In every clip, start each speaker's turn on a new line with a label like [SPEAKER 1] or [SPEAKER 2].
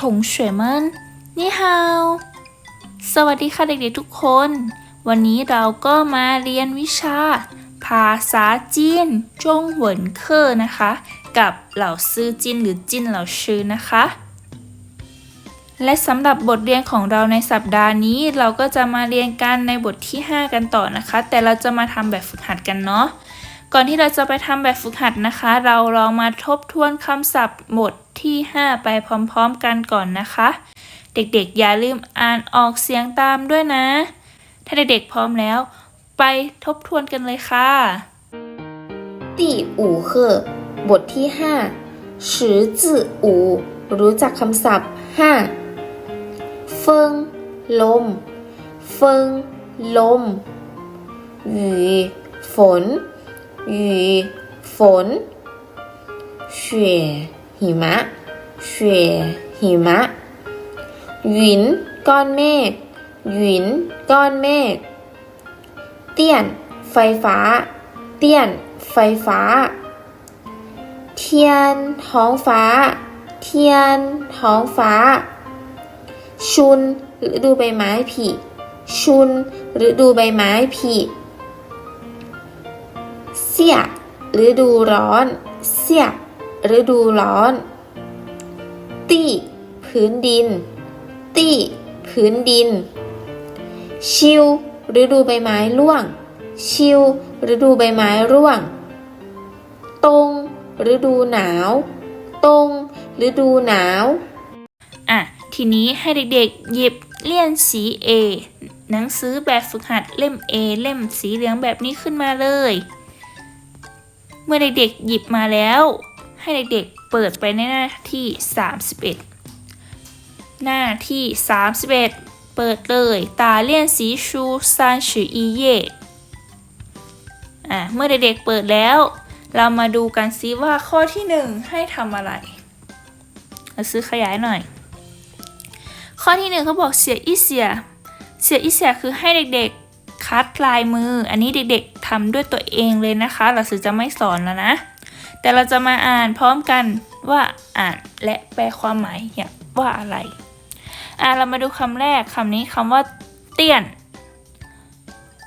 [SPEAKER 1] ถงเฉวยเมนนี่ฮาว สวัสดีค่ะเด็กๆทุกคน วันนี้เราก็มาเรียนวิชา ภาษาจีนจงเหวินเคอร์นะคะ กับเหล่าซื่อจีนหรือจินเหล่าชื่อนะคะ และสำหรับบทเรียนของเราในสัปดาห์นี้ เราก็จะมาเรียนกันในบทที่ 5 กันต่อนะคะ แต่เราจะมาทำแบบฝึกหัดกันเนาะก่อนที่เราจะไปทำแบบฝึกหัดนะคะ เราลองมาทบทวนคำศัพท์บท ที่ 5 ไปพร้อมๆกันก่อนนะคะ เด็กๆอย่าลืมอ่านออกเสียงตามด้วยนะ ถ้าเด็กๆพร้อมแล้ว ไปทบทวนกันเลยค่ะ
[SPEAKER 2] ตีอู่เหอบทที่5สือจื่ออู่รู้จักคำศัพท์ 5 เฟิง ลม เฟิง ลมหยีฝนหยีฝนเฉยหิมะ 雪หิมะหยินก้อนเมฆหยินก้อนเมฆเตี้ยน ไฟฟ้า เตี้ยน ไฟฟ้า เทียน ท้องฟ้า เทียน ท้องฟ้า ชุนฤดูใบไม้ผลิชุนฤดูใบไม้ผลิเสียฤดูร้อน เสียฤดูร้อน ตี้พื้นดิน ตี้ พื้นดิน ชิวฤดูใบไม้ร่วง ชิวฤดูใบไม้ร่วง ตรงฤดูหนาว ตรงฤดูหนาว
[SPEAKER 1] อะ ทีนี้ให้เด็กๆ หยิบเลี่ยนสี A หนังสือแบบฝึกหัดเล่ม A เล่มสีเหลืองแบบนี้ขึ้นมาเลย เมื่อเด็กๆ หยิบมาแล้ว ให้เด็กๆ เปิดไปในหน้าที่ 31 หน้าที่ 31 เปิดเลยตาเลี่ยนสีชูซานชืออีเย่อะเมื่อเด็กๆเปิดแล้ว เรามาดูกันซิว่าข้อที่ 1 ให้ทำอะไรเราซื้อขยายหน่อย ข้อที่หนึ่งเขาบอกเสียอีเสีย เสียอีเสียคือให้เด็กๆคัดลายมือ อันนี้เด็กๆทำด้วยตัวเองเลยนะคะ เราสื่อจะไม่สอนแล้วนะ แต่เราจะมาอ่านพร้อมกันว่าอ่านและแปลความหมายเนี่ยว่าอะไร อ่าเรามาดูคำแรกคำนี้คำว่า เตี้ยน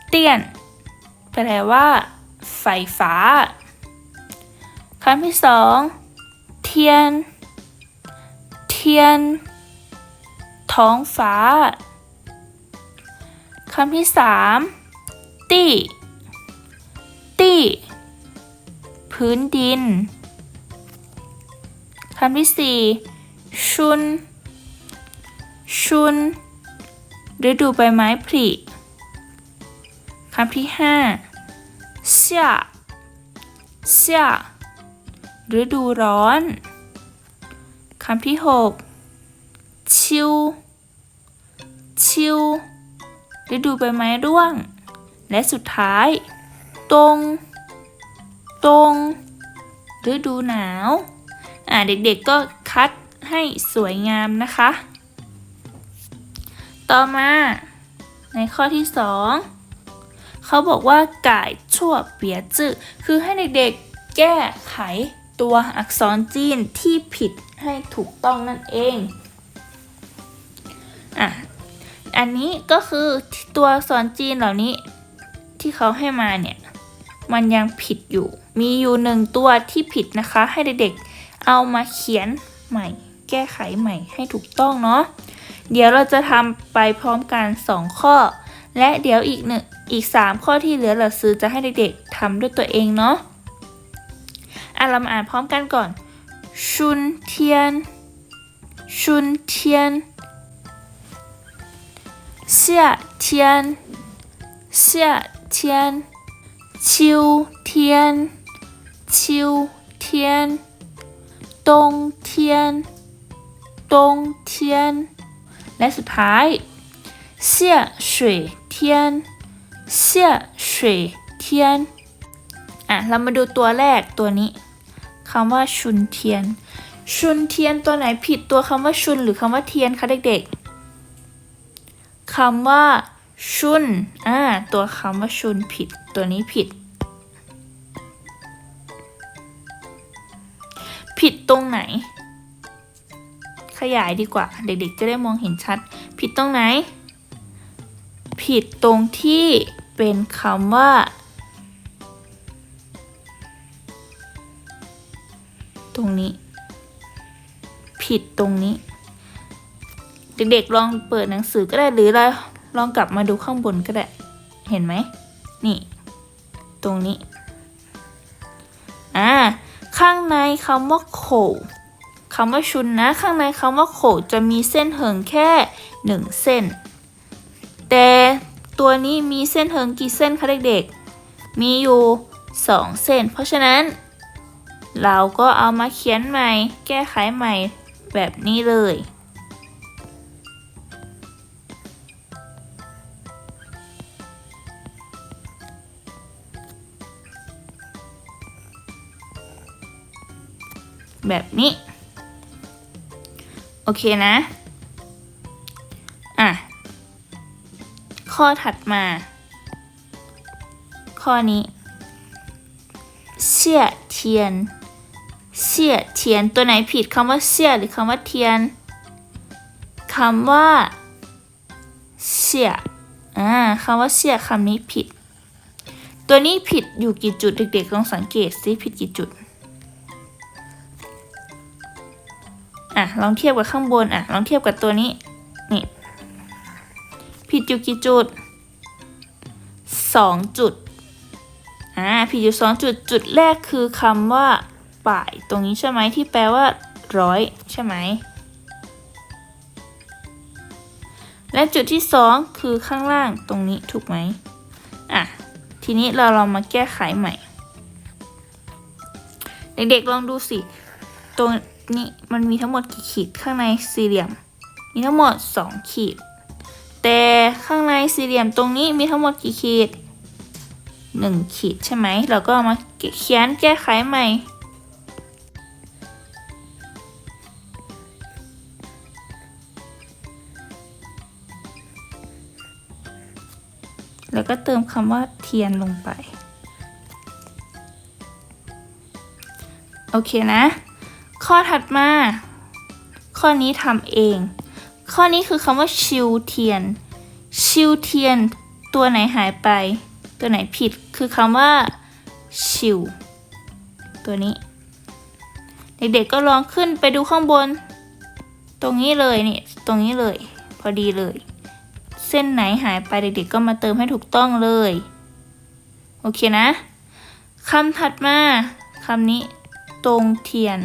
[SPEAKER 1] เตี้ยน แปลว่า ไฟฟ้าคำที่สองเทียน เทียน ท้องฟ้าคำที่สามตี้ตี้ พื้นดินคำที่สี่ชุน ชุน ฤดูใบไม้ผลิคำที่ห้าเสียเสียฤดูร้อน คำที่หกชิว ชิว ฤดูใบไม้ร่วง และสุดท้าย ตรง ตรงฤดูหนาว อ่าเด็กๆก็คัดให้สวยงามนะคะ ต่อมาในข้อที่สองเขาบอกว่าก่ายชั่วเปียจื้อคือให้เด็กๆแก้ไขตัวอักษรจีนที่ผิดให้ถูกต้องนั่นเองอะอันนี้ก็คือตัวอักษรจีนเหล่านี้ที่เขาให้มาเนี่ย มันยังผิดอยู่ มีอยู่หนึ่งตัวที่ผิดนะคะ ให้เด็กๆ เอามาเขียนใหม่ แก้ไขใหม่ให้ถูกต้องเนาะเดี๋ยวเราจะทำไปพร้อมกัน 2 ข้อ และเดี๋ยวอีกหนึ่งอีก 3 ข้อที่เหลือเราซื้อจะให้เด็กๆทำด้วยตัวเองเนาะอะเรามาอ่านพร้อมกันก่อนชุนเทียนชุนเทียนเสียเทียนเสียเทียน秋天。秋天，冬天，冬天，และสุดท้าย下水天下水天อ่ะเรามาดูตัวแรกตัวนี้คำว่าชุนเทียน ชุนเทียนตัวไหนผิดตัวคำว่าชุนหรือคำว่าเทียนคะเด็กๆ คำว่า ชุน อ่า ตัวคำว่าชุนผิด ตัวนี้ผิด ผิดตรงไหน ขยายดีกว่า เด็กๆ จะได้มองเห็นชัด ผิดตรงไหน ผิดตรงที่เป็นคำว่า ตรงนี้ ผิดตรงนี้ เด็กๆ ลองเปิดหนังสือก็ได้หรือเราลองกลับมาดูข้างบนก็ได้ เห็นไหม นี่ ตรงนี้ อ่า ข้างในคำว่าโขคำว่าชุนนะ ข้างในคำว่าโขจะมีเส้นเหิงแค่หนึ่งเส้น แต่ตัวนี้มีเส้นเหิงกี่เส้นคะเด็กๆ มีอยู่สองเส้น เพราะฉะนั้น เราก็เอามาเขียนใหม่ แก้ไขใหม่แบบนี้เลย แบบนี้ โอเคนะ อะ ข้อถัดมา ข้อนี้เสี่ยเทียนเสี่ยเทียน ตัวไหนผิดคำว่าเสี่ยหรือคำว่าเทียนคำว่าเสี่ยอ่าคำว่าเสี่ยคำนี้ผิด ตัวนี้ผิดอยู่กี่จุดเด็กๆลองสังเกตสิผิดกี่จุด อะลองเทียบกับข้างบนอะลองเทียบกับตัวนี้ นี่ผิดอยู่กี่จุดสองจุดอ่าผิดอยู่สองจุดจุดแรกคือคำว่าป่ายตรงนี้ใช่ไหมที่แปลว่าร้อยใช่ไหมและจุดที่สองคือข้างล่างตรงนี้ถูกไหมอะ ทีนี้เราลองมาแก้ไขใหม่ เด็กๆลองดูสิ ตรง นี้มันมีทั้งหมดกี่ขีดข้างในสี่เหลี่ยม มีทั้งหมด 2 ขีด แต่ข้างในสี่เหลี่ยมตรงนี้มีทั้งหมดกี่ขีด 1 ขีดใช่ไหมเราก็เอามาเขียนแก้ไขใหม่แล้วก็เติมคำว่าเทียนลงไป โอเคนะ ข้อถัดมา ข้อนี้ทำเอง ข้อนี้คือคำว่าชิวเทียน ชิวเทียน ตัวไหนหายไป ตัวไหนผิด คือคำว่าชิว ตัวนี้ เด็กๆก็ลองขึ้นไปดูข้างบน ตรงนี้เลยนี่ ตรงนี้เลย พอดีเลย เส้นไหนหายไปเด็กๆก็มาเติมให้ถูกต้องเลย โอเคนะคำถัดมาคำนี้ ตรงเทียน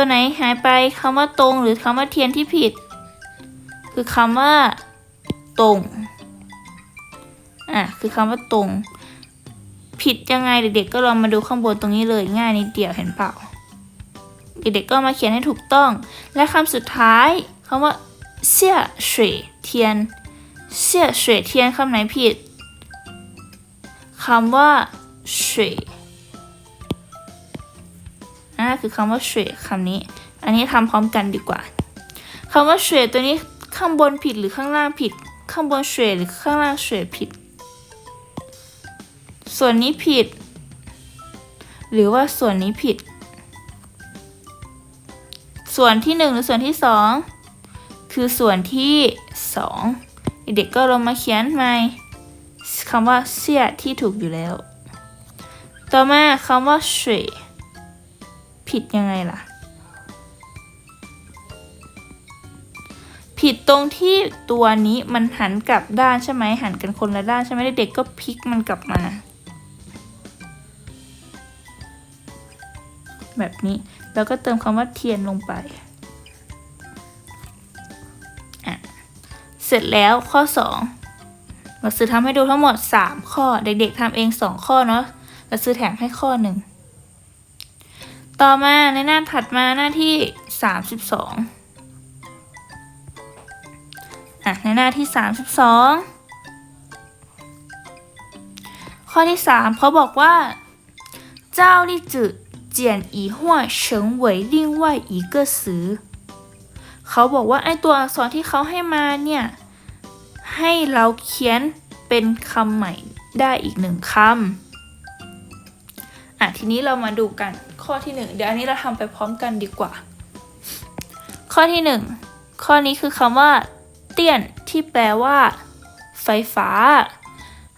[SPEAKER 1] ตัวไหนหายไปคำว่าตรงหรือคำว่าเทียนที่ผิด คือคำว่า ตรงอะคือคำว่าตรง ผิดยังไงเด็กๆก็ลองมาดูข้างบนตรงนี้เลยง่ายนิดเดียวเห็นเปล่าเด็กๆก็มาเขียนให้ถูกต้อง และคำสุดท้ายคำว่าเสี่ยเฉยเทียนเสี่ยเฉยเทียนคำไหนผิดคำว่าเฉย อ่าคือคำว่าเฉวยคำนี้ อันนี้ทำพร้อมกันดีกว่าคำว่าเฉวยตัวนี้ข้างบนผิดหรือข้างล่างผิด ข้างบนเฉวยหรือข้างล่างเฉวยผิด ส่วนนี้ผิด หรือว่าส่วนนี้ผิด ส่วนที่หนึ่งหรือส่วนที่สองคือส่วนที่สองเด็กก็ลงมาเขียนใหม่คำว่าเสียที่ถูกอยู่แล้ว ต่อมาคำว่าเฉวย ผิดยังไงล่ะ ผิดตรงที่ตัวนี้มันหันกลับด้านใช่ไหมหันกันคนละด้านใช่ไหมเด็กๆก็พลิกมันกลับมา แบบนี้แล้วก็เติมคำว่าเทียนลงไปอะเสร็จแล้วข้อ2เราซื้อทำให้ดูทั้งหมด 3 ข้อเด็กๆทำเอง 2 ข้อเนาะเราซื้อแถมให้ข้อหนึ่ง ต่อมาในหน้าถัดมาหน้าที่ 32อะในหน้าที่ 32 ข้อที่ 3เขาบอกว่า เจ้าลี่จือเจียนอีหัวเฉิงเหวยลิ่งว่าอีเกอสือเขาบอกว่าไอตัวอักษรที่เขาให้มาเนี่ย ให้เราเขียนเป็นคำใหม่ได้อีกหนึ่งคำอะทีนี้เรามาดูกัน ข้อที่หนึ่งเดี๋ยวอันนี้เราทำไปพร้อมกันดีกว่า ข้อที่หนึ่งข้อนี้คือคำว่า เตี้ยนที่แปลว่า ไฟฟ้า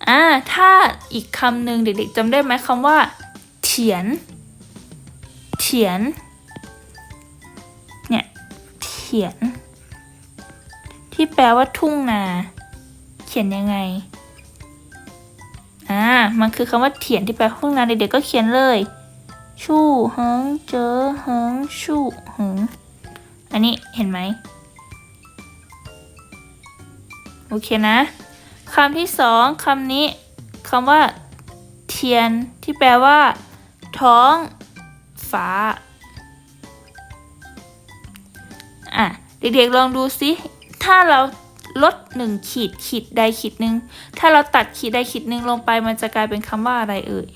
[SPEAKER 1] อ่าถ้าอีกคำหนึ่งเด็กๆจำได้ไหมคำว่า เถียน เถียน เนี่ย เถียน ที่แปลว่าทุ่งนา เขียนยังไงอ่ามันคือคำว่าเถียนที่แปลว่าทุ่งนาเด็กๆก็เขียนเลย ชู่เหิงเจอเหิงชู่เหิงอันนี้เห็นไหมโอเคนะคำที่สองคำนี้คำว่าเทียนที่แปลว่า ท้อง ฟ้าอะเด็กๆลองดูสิถ้าเราลดหนึ่งขีดขีดใดขีดหนึ่งถ้าเราตัดขีดใดขีดหนึ่งลงไปมันจะกลายเป็นคำว่าอะไรเอ่ย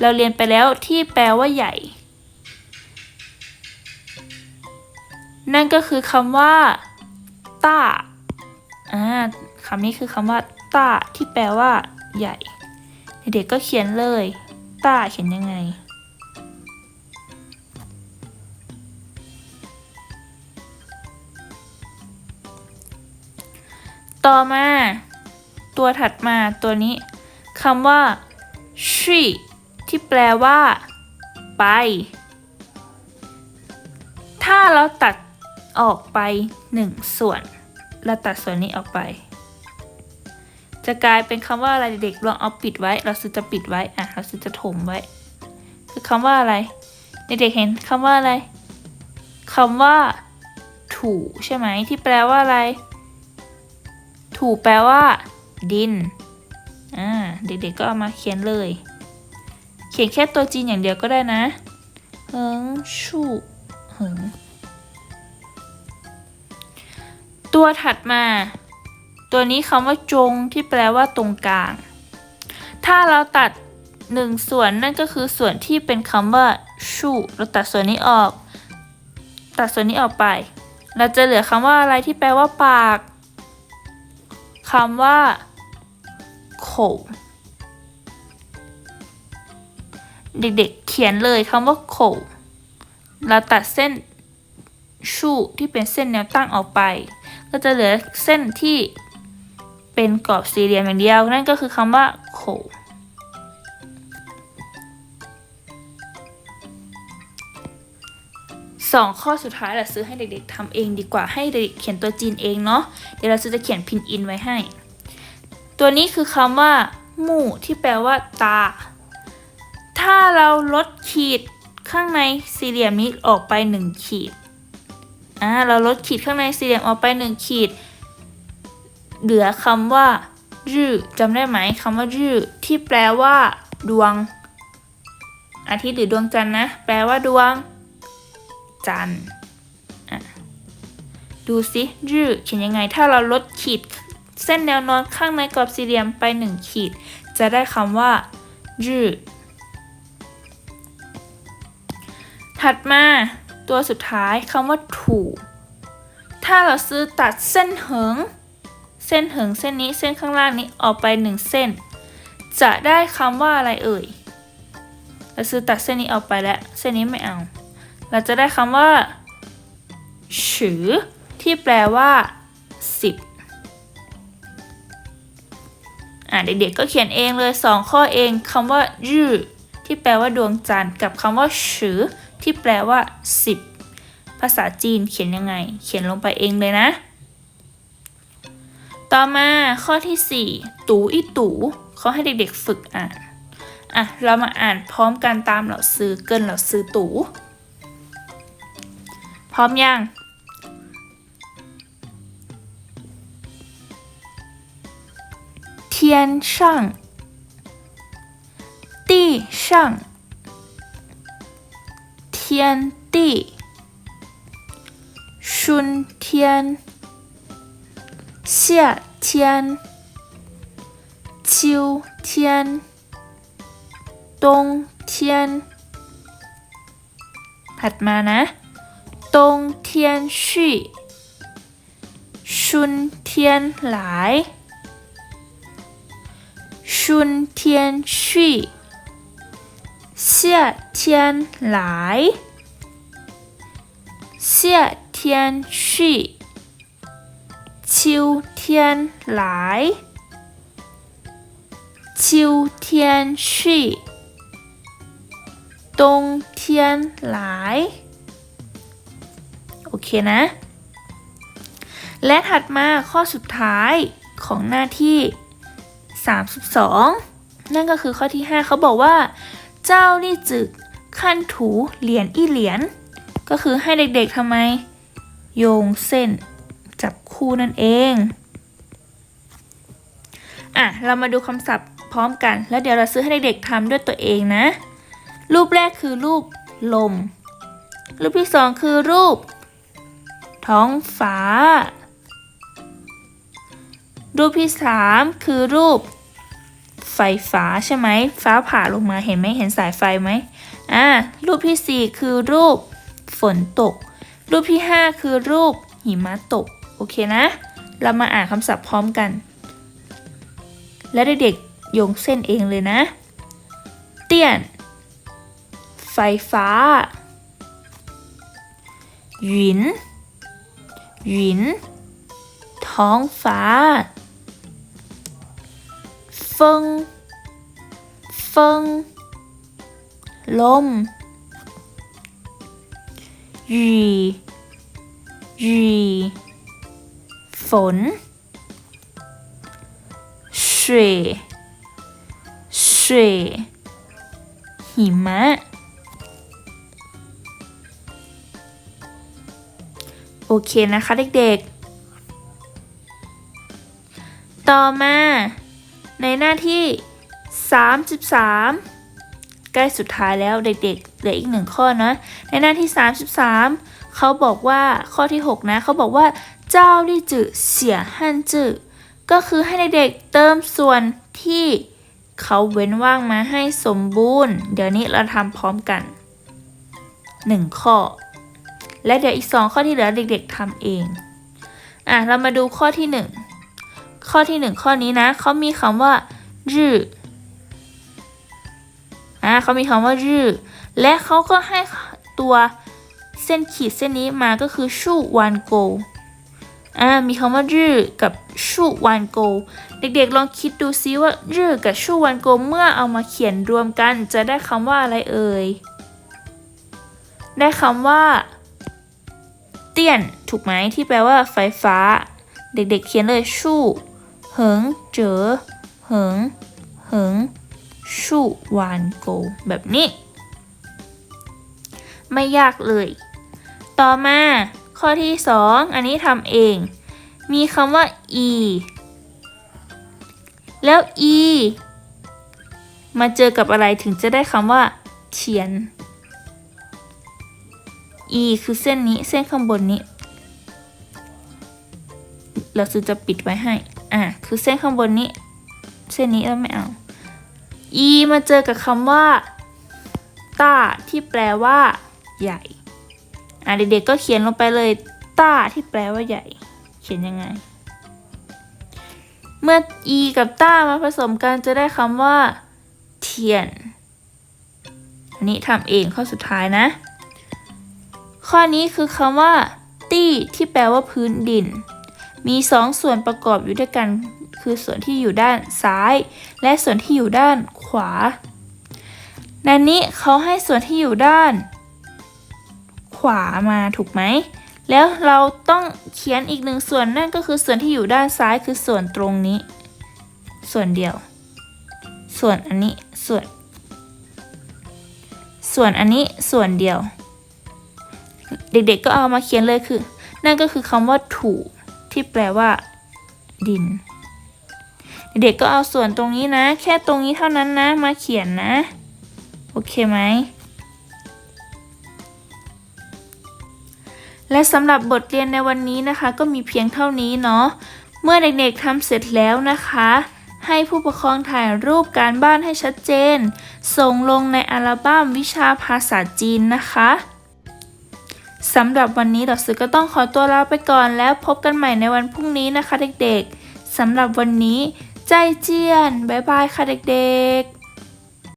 [SPEAKER 1] เราเรียนไปแล้วที่แปลว่าใหญ่ นั่นก็คือคำว่าต้าอ่าคำนี้คือคำว่าต้าที่แปลว่าใหญ่ เด็กก็เขียนเลยต้าเขียนยังไง ต่อมา ตัวถัดมาตัวนี้คำว่า she ที่แปลว่า ไป ถ้าเราตัดออกไปหนึ่งส่วน เราตัดส่วนนี้ออกไป จะกลายเป็นคำว่าอะไรเด็กๆลองเอาปิดไว้ เราซื้อจะปิดไว้ อะ เราซื้อจะถมไว้ คือคำว่าอะไร เด็กๆเห็นคำว่าอะไรคำว่า ถูใช่ไหมที่แปลว่าอะไร ถูแปลว่า ดิน อ่า เด็กๆก็เอามาเขียนเลย เขียนแค่ตัวจีนอย่างเดียวก็ได้นะเหิงชู่เหิงตัวถัดมา ตัวนี้คำว่าจงที่แปลว่าตรงกลาง ถ้าเราตัดหนึ่งส่วนนั่นก็คือส่วนที่เป็นคำว่าชู่เราตัดส่วนนี้ออก ตัดส่วนนี้ออกไป เราจะเหลือคำว่าอะไรที่แปลว่าปากคำว่าโข เด็กๆเขียนเลยคำว่าโขเราตัดเส้นชูที่เป็นเส้นแนวตั้งออกไป ก็จะเหลือเส้นที่เป็นกรอบสี่เหลี่ยมอย่างเดียว นั่นก็คือคำว่าโขสองข้อสุดท้ายเราซื้อให้เด็กๆทำเองดีกว่าให้เด็กๆเขียนตัวจีนเองเนาะเดี๋ยวเราซื้อจะเขียนพินอินไว้ให้ ตัวนี้คือคำว่าหมู่ที่แปลว่าตา ถ้าเราลดขีดข้างในสี่เหลี่ยมนี้ออกไปหนึ่งขีดอ่าเราลดขีดข้างในสี่เหลี่ยมออกไปหนึ่งขีด เหลือคำว่ารื้อจำได้ไหมคำว่ารื้อที่แปลว่า ดวง อาทิตย์หรือดวงจันทร์นะ แปลว่าดวง จันทร์ดูสิรื้อเขียนยังไง ถ้าเราลดขีดเส้นแนวนอนข้างในกรอบสี่เหลี่ยมไปหนึ่งขีด จะได้คำว่ารื้อ ถัดมาตัวสุดท้ายคำว่าถูถ้าเราซื้อตัดเส้นเหิง เส้นเหิงเส้นนี้เส้นข้างล่างนี้ออกไปหนึ่งเส้น จะได้คำว่าอะไรเอ่ย เราซื้อตัดเส้นนี้ออกไปแล้ว เส้นนี้ไม่เอา เราจะได้คำว่าฉือที่แปลว่าสิบอะเด็กๆก็เขียนเองเลยสองข้อเองคำว่ายื้อที่แปลว่าดวงจันทร์กับคำว่าฉือ ที่แปลว่า 10 ภาษาจีนเขียนยังไง เขียนลงไปเองเลยนะ ต่อมาข้อที่ 4 ตูอีตูเขาให้เด็กๆฝึกอ่าน อ่ะ เรามาอ่านพร้อมกันตามเหล่าซื้อเกินเหล่าซื้อตู พร้อมยัง 天上，地上， 天地，春天，夏天，秋天，冬天。ถัดมานะ 冬天去，春天来。春天去， เ天来ย天去。秋天来，秋天去。冬天来โอเคนะ และถัดมาข้อสุดท้ายของหน้าที่ 32 นั่นก็คือข้อที่ 5 เขาบอกว่า เจ้าลี่จึกขั้นถูเหรียญอีเหรียญก็คือให้เด็กๆทำไม โยงเส้นจับคู่นั่นเองอะเรามาดูคำศัพท์พร้อมกัน แล้วเดี๋ยวเราซื้อให้เด็กๆทำด้วยตัวเองนะ รูปแรกคือรูปลม รูปที่สองคือรูป ท้องฟ้า รูปที่สามคือรูป ไฟฟ้าใช่ไหมฟ้าผ่าลงมาเห็นไหมเห็นสายไฟไหมอ่ารูปที่สี่คือรูปฝนตก รูปที่ห้าคือรูปหิมะตก โอเคนะ เรามาอ่านคำศัพท์พร้อมกัน และเด็กๆโยงเส้นเองเลยนะ เตี้ยน ไฟฟ้าหยินหยินท้องฟ้า ฟิงฟิงลมหยีหยีฝน水水หิมะโอเคนะคะเด็กๆ ต่อมา ในหน้าที่ 33 ใกล้สุดท้ายแล้วเด็กๆเหลืออีกหนึ่งข้อนะ ในหน้าที่ 33 เขาบอกว่าข้อที่ 6 นะ เขาบอกว่า เจ้าลี่จือเสียฮั่นจือก็คือให้เด็กๆเติมส่วนที่เขาเว้นว่างมาให้สมบูรณ์ เดี๋ยวนี้เราทำพร้อมกัน 1 ข้อ และเดี๋ยวอีก 2 ข้อที่เหลือเด็กๆทำเอง อะ เรามาดูข้อที่ 1 ข้อที่ 1 ข้อนี้นะเขามีคำว่ารื้ออะเขามีคำว่ารื้อและเขาก็ให้ตัวเส้นขีดเส้นนี้มาก็คือชู่วันโกอ่ามีคำว่ารื้อกับชู่วันโก เด็กๆลองคิดดูซิว่ารื้อกับชู่วันโกเมื่อเอามาเขียนรวมกัน จะได้คำว่าอะไรเอ่ย ได้คำว่า เตี้ยน ถูกไหมที่แปลว่าไฟฟ้า เด็กๆเขียนเลยชู่ งเจ๋อเหิงเหิงชู่วานโก แบบนี้ ไม่ยากเลย ต่อมาข้อที่ 2 อันนี้ทำเอง มีคำว่า e แล้ว e มาเจอกับอะไรถึงจะได้คำว่าเทียน e คือเส้นนี้เส้นข้างบนนี้ เราจะปิดไว้ให้ อะคือเส้นข้างบนนี้ เส้นนี้เราไม่เอา e มาเจอกับคำว่าต้าที่แปลว่า ใหญ่ อะเด็กๆก็เขียนลงไปเลยต้าที่แปลว่าใหญ่ เขียนยังไง เมื่อ e กับต้ามาผสมกันจะได้คำว่า เทียน อันนี้ทำเองข้อสุดท้ายนะ ข้อนี้คือคำว่า ตี้ที่แปลว่าพื้นดิน มีสองส่วนประกอบอยู่ด้วยกัน คือส่วนที่อยู่ด้านซ้าย และส่วนที่อยู่ด้านขวาในนี้เขาให้ส่วนที่อยู่ด้าน ขวามาถูกไหม แล้วเราต้องเขียนอีกหนึ่งส่วนนั่นก็คือส่วนที่อยู่ด้านซ้ายคือส่วนตรงนี้ ส่วนเดียว ส่วนอันนี้ส่วน ส่วนอันนี้ส่วนเดียว เด็กๆก็เอามาเขียนเลยคือ นั่นก็คือคำว่าถูก ที่แปลว่า ดิน เด็กก็เอาส่วนตรงนี้นะ แค่ตรงนี้เท่านั้นนะ มาเขียนนะ โอเคไหม และสำหรับบทเรียนในวันนี้นะคะ ก็มีเพียงเท่านี้เนาะ เมื่อเด็กๆทำเสร็จแล้วนะคะ ให้ผู้ปกครองถ่ายรูปการบ้านให้ชัดเจน ส่งลงในอัลบั้มวิชาภาษาจีนนะคะ สำหรับวันนี้ดอกสือก็ต้องขอตัวลาไปก่อนแล้วพบกันใหม่ในวันพรุ่งนี้นะคะเด็กๆสำหรับวันนี้ ใจเจียน บ๊ายบายค่ะเด็กๆ